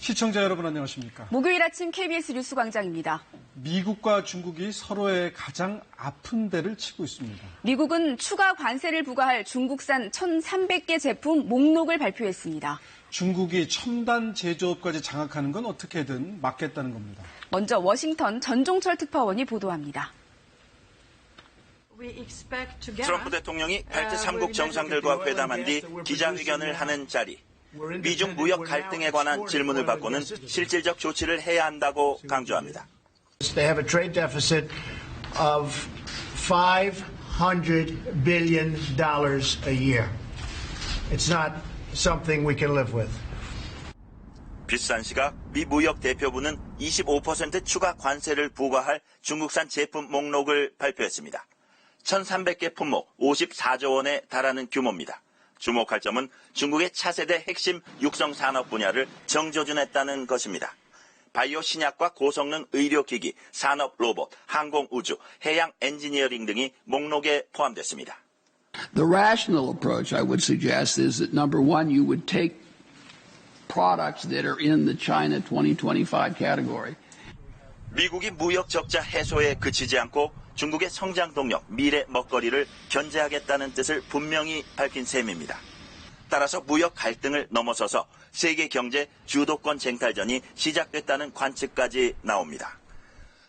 시청자 여러분 안녕하십니까? 목요일 아침 KBS 뉴스 광장입니다. 미국과 중국이 서로의 가장 아픈 데를 치고 있습니다. 미국은 추가 관세를 부과할 중국산 1,300개 제품 목록을 발표했습니다. 중국이 첨단 제조업까지 장악하는 건 어떻게든 막겠다는 겁니다. 먼저 워싱턴 전종철 특파원이 보도합니다. 트럼프 대통령이 발트 3국 정상들과 회담한 뒤 기자회견을 하는 자리. 미중 무역 갈등에 관한 질문을 받고는 실질적 조치를 해야 한다고 강조합니다. They have a trade deficit of 500 billion dollars a year. It's not something we can live with. 비싼 시각 미 무역 대표부는 25% 추가 관세를 부과할 중국산 제품 목록을 발표했습니다. 1,300개 품목 54조 원에 달하는 규모입니다. 주목할 점은 중국의 차세대 핵심 육성 산업 분야를 정조준했다는 것입니다. 바이오 신약과 고성능 의료기기, 산업 로봇, 항공 우주, 해양 엔지니어링 등이 목록에 포함됐습니다. The rational approach, I would suggest, is that number one, you would take products that are in the China 2025 category. 미국이 무역 적자 해소에 그치지 않고 중국의 성장 동력, 미래 먹거리를 견제하겠다는 뜻을 분명히 밝힌 셈입니다. 따라서 무역 갈등을 넘어서서 세계 경제 주도권 쟁탈전이 시작됐다는 관측까지 나옵니다.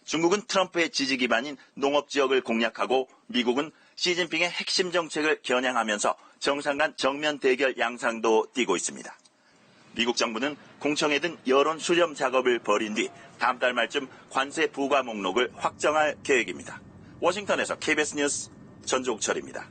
중국은 트럼프의 지지 기반인 농업 지역을 공략하고 미국은 시진핑의 핵심 정책을 겨냥하면서 정상 간 정면 대결 양상도 띠고 있습니다. 미국 정부는 공청회 등 여론 수렴 작업을 벌인 뒤 다음 달 말쯤 관세 부과 목록을 확정할 계획입니다. 워싱턴에서 KBS 뉴스 전종철입니다.